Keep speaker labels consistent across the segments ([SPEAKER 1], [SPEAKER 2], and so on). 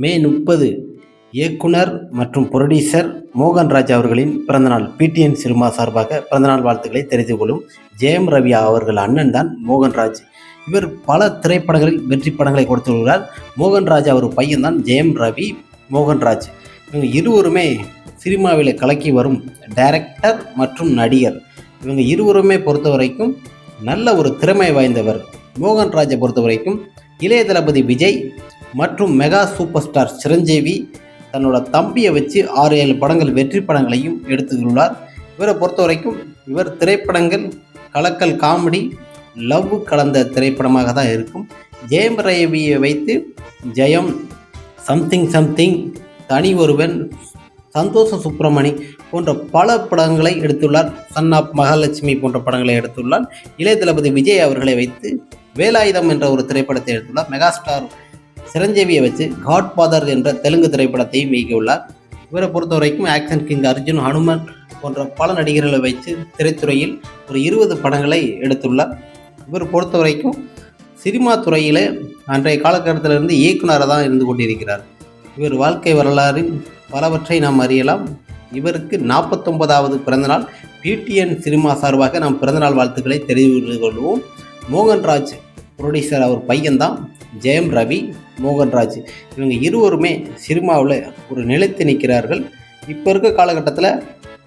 [SPEAKER 1] மே முப்பது இயக்குனர் மற்றும் புரொடியூசர் மோகன்ராஜ் அவர்களின் பிறந்தநாள். பிடிஎன் சினிமா சார்பாக பிறந்தநாள் வாழ்த்துக்களை தெரிவித்துக் கொள்ளும் ஜெயம் ரவி அவர்கள் அண்ணன் தான் மோகன்ராஜ் இவர் பல திரைப்படங்களில் வெற்றி படங்களை கொடுத்துள்ளார் மோகன்ராஜ் அவர் பையன்தான் ஜெயம் ரவி மோகன்ராஜ் இவங்க இருவருமே சினிமாவில் கலக்கி வரும் டைரக்டர் மற்றும் நடிகர். இவங்க இருவருமே பொறுத்த வரைக்கும் நல்ல ஒரு திறமை வாய்ந்தவர். மோகன்ராஜை பொறுத்த வரைக்கும் இளைய தளபதி விஜய் மற்றும் மெகா சூப்பர் ஸ்டார் சிரஞ்சீவி தன்னோட தம்பியை வச்சு ஆறு ஏழு படங்கள் வெற்றி படங்களையும் எடுத்துள்ளார் இவரை பொறுத்த வரைக்கும் இவர் திரைப்படங்கள் கலக்கல் காமெடி லவ் கலந்த திரைப்படமாக தான் இருக்கும். ஜெயம் ரவியை வைத்து ஜெயம் சம்திங் சம்திங் தனி ஒருவன் சந்தோஷ சுப்பிரமணி போன்ற பல படங்களை எடுத்துள்ளார். சன் ஆப் மகாலட்சுமி போன்ற படங்களை எடுத்துள்ளார். இளைய தளபதி விஜய் அவர்களை வைத்து வேலாயுதம் என்ற ஒரு திரைப்படத்தை எடுத்துள்ளார். மெகாஸ்டார் சிரஞ்சீவியை வச்சு காட்ஃபாதர் என்ற தெலுங்கு திரைப்படத்தையும் இயக்கியுள்ளார். இவரை பொறுத்த வரைக்கும் ஆக்ஷன் கிங் அர்ஜுன் ஹனுமன் போன்ற பல நடிகர்களை வைத்து திரைத்துறையில் ஒரு இருபது படங்களை எடுத்துள்ளார். இவர் பொறுத்த வரைக்கும் சினிமா துறையில் அன்றைய காலகட்டத்திலிருந்து இயக்குனராக தான் இருந்து கொண்டிருக்கிறார். இவர் வாழ்க்கை வரலாறில் பலவற்றை நாம் அறியலாம். இவருக்கு நாற்பத்தொன்பதாவது பிறந்தநாள். பிடிஎன் சினிமா சார்பாக நாம் பிறந்தநாள் வாழ்த்துக்களை தெரிவித்து கொள்வோம். மோகன்ராஜ் புரொடியூசர் அவர் பையன்தான். ஜெயம் ரவி மோகன்ராஜ். இவங்க இருவருமே சினிமாவில் ஒரு நிலைத்து நிற்கிறார்கள். இப்போ இருக்க காலகட்டத்தில்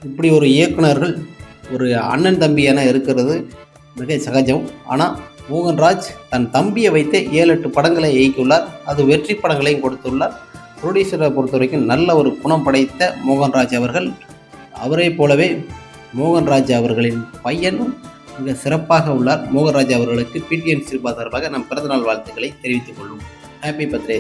[SPEAKER 1] இப்படி ஒரு இயக்குனர்கள் ஒரு அண்ணன் தம்பி என இருக்கிறது மிக சகஜம். ஆனால் மோகன்ராஜ் தன் தம்பியை வைத்து ஏழு எட்டு படங்களை இயக்கியுள்ளார். அது வெற்றி படங்களையும் கொடுத்துள்ளார். ப்ரொடியூசரை பொறுத்த வரைக்கும் நல்ல ஒரு குணம் படைத்த மோகன்ராஜ் அவர்கள். அவரை போலவே மோகன்ராஜ் அவர்களின் பையனும் மிக சிறப்பாக உள்ளார். மோகன்ராஜ் அவர்களுக்கு பிடிஎன் சிறுபா சார்பாக நம் பிறந்தநாள் வாழ்த்துக்களை தெரிவித்துக் கொள்வோம். Happy birthday.